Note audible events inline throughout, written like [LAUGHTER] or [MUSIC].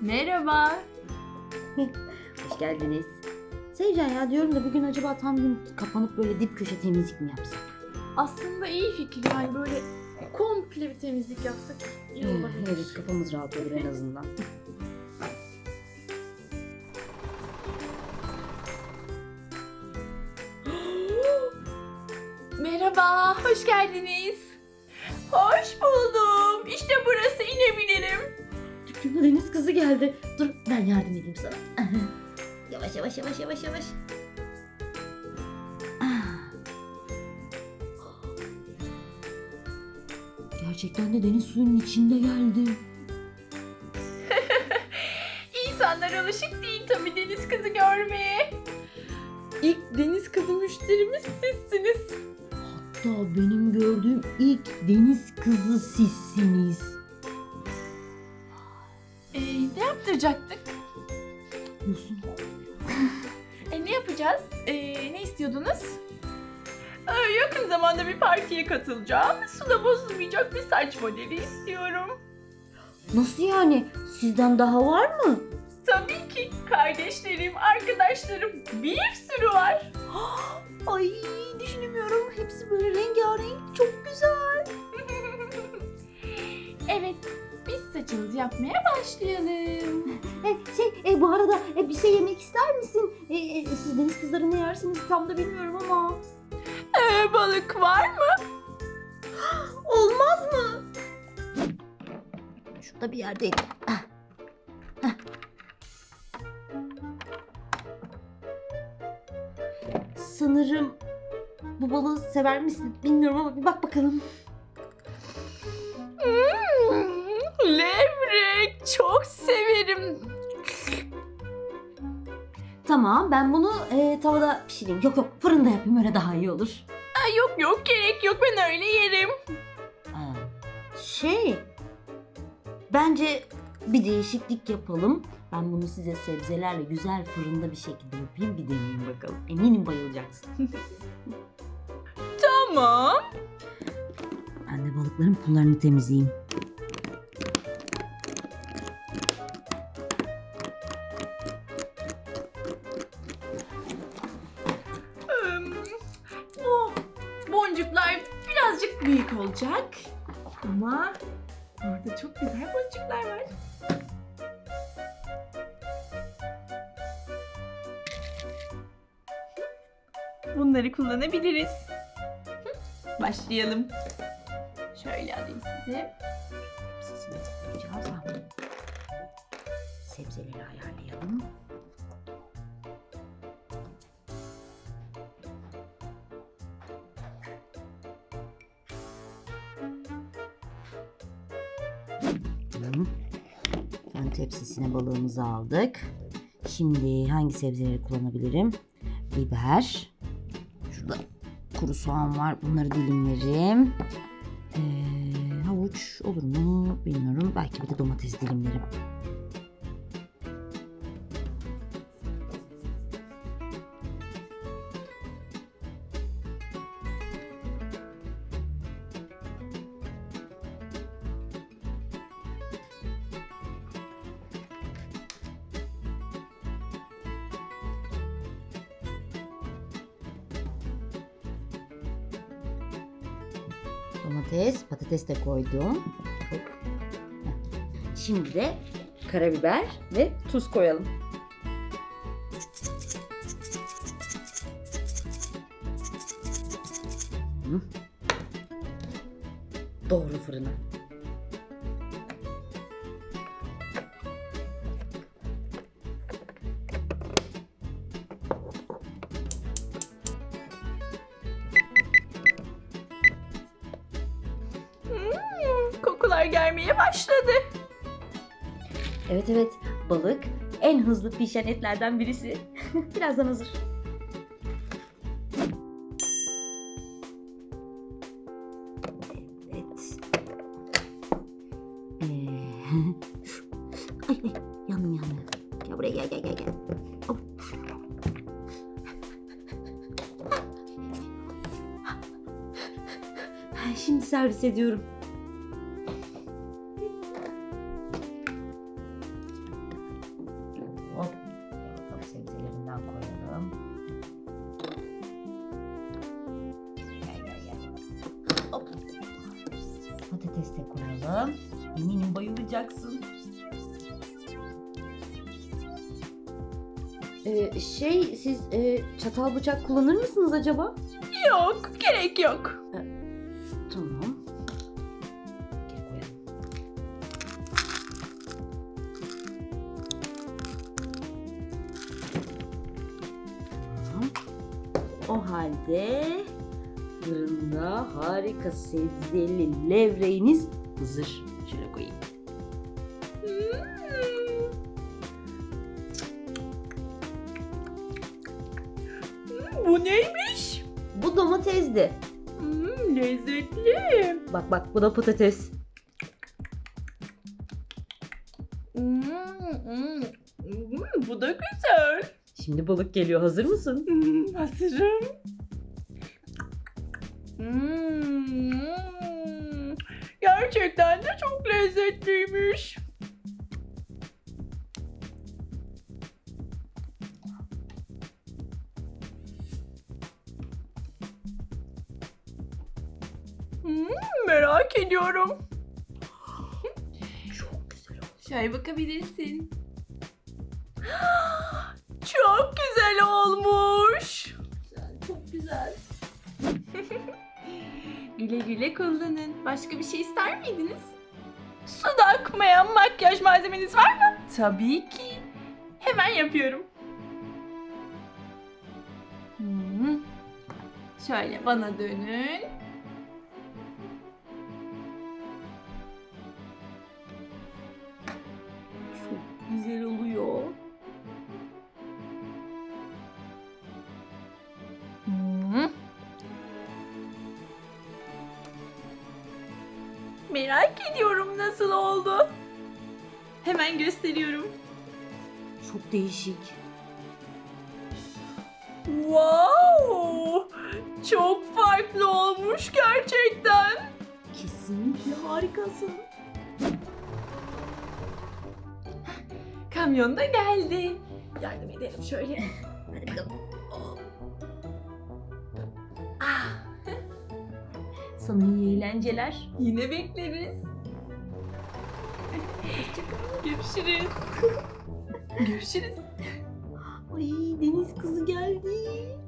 Merhaba. Hoş geldiniz. Sevcan ya diyorum da bugün acaba tam gün kapanıp böyle dip köşe temizlik mi yapsak? Aslında iyi fikir yani böyle komple bir temizlik yapsak iyi Hmm, olabilir. evet kafamız rahat olur en azından. [GASPS] Merhaba, hoş geldiniz. Hoş buldum. İşte burası inebilirim. [LAUGHS] Deniz kızı geldi. Dur ben yardım edeyim sana. [LAUGHS] yavaş yavaş yavaş yavaş yavaş. Ah. Gerçekten de deniz suyunun içinde geldi. [LAUGHS] İnsanlar alışık değil tabii deniz kızı görmeye. İlk deniz kızı müşterimiz sizsiniz. Hatta benim gördüğüm ilk deniz kızı sizsiniz. Yaptıracaktık? Yosun. [LAUGHS] E, ne yapacağız? Ee, ne istiyordunuz? Ee, yakın zamanda bir partiye katılacağım. Suda bozulmayacak bir saç modeli istiyorum. Nasıl yani? Sizden daha var mı? Tabii ki kardeşlerim, arkadaşlarım bir sürü var. [GASPS] Ay düşünemiyorum. Hepsi böyle rengarenk. Çok güzel. [LAUGHS] evet, biz saçınızı yapmaya başlayalım. [LAUGHS] E, şey e, bu arada e, bir şey yemek ister misin? E, e, siz deniz kızları ne yersiniz tam da bilmiyorum ama. Ee, balık var mı? [GASPS] Olmaz mı? Şurada bir yerdeydi. Ah. Hah. Sanırım bu balığı sever misin bilmiyorum ama bir bak bakalım. Tamam ben bunu e, tavada pişireyim. Yok yok fırında yapayım öyle daha iyi olur. Ay, yok yok gerek yok ben öyle yerim. Şey, bence bir değişiklik yapalım. Ben bunu size sebzelerle güzel fırında bir şekilde yapayım. Bir deneyin bakalım. Eminim bayılacaksın. Tamam. Ben de balıkların pullarını temizleyeyim. Olacak. Ama orada çok güzel boncuklar var. Bunları kullanabiliriz. Başlayalım. Şöyle alayım size. Sebzeleri ayarlayalım. Hı. Ön tepsisine balığımızı aldık. Şimdi hangi sebzeleri kullanabilirim? Biber. Şurada kuru soğan var. Bunları dilimlerim. Ee, havuç olur mu bilmiyorum. Belki bir de domates dilimlerim. Domates, patates de koydum. Şimdi de karabiber ve tuz koyalım. Doğru fırına. Gelmeye başladı. Evet evet balık en hızlı pişen etlerden birisi. [LAUGHS] Birazdan hazır. Evet. Ee, [LAUGHS] ay. Gel buraya gel gel gel gel. [LAUGHS] Şimdi servis ediyorum. Eminim bayılacaksın. Ee, şey siz e, çatal bıçak kullanır mısınız acaba? Yok, gerek yok. Tamam. Gel koyalım. Tamam. O halde fırında harika sebzeli levreğiniz hazır. Bu neymiş? Bu domatesdi. Hmm, lezzetli. Bak bak bu da patates. Hmm, hmm, hmm, bu da güzel. Şimdi balık geliyor. Hazır mısın? Hmm, hazırım. Hmm, gerçekten de çok lezzetliymiş. Hmm, merak ediyorum. Çok güzel oldu. Şöyle bakabilirsin. Çok güzel olmuş. Güzel, çok güzel. [LAUGHS] güle güle kullanın. Başka bir şey ister miydiniz? Suda akmayan makyaj malzemeniz var mı? Tabii ki. Hemen yapıyorum. Hmm. Şöyle bana dönün. Merak ediyorum nasıl oldu. Hemen gösteriyorum. Çok değişik. Wow! Çok farklı olmuş gerçekten. Kesinlikle harikasın. Kamyon da geldi. Yardım edelim şöyle. Hadi bakalım. Sana iyi eğlenceler. yine bekleriz. [LAUGHS] Görüşürüz. Görüşürüz. Ay deniz kızı geldi.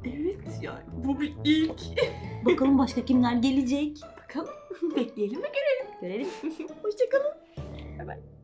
Evet ya bu bir ilk. [LAUGHS] Bakalım başka kimler gelecek. Bakalım bekleyelim ve görelim. Görelim. [LAUGHS] Hoşçakalın. Bye bye.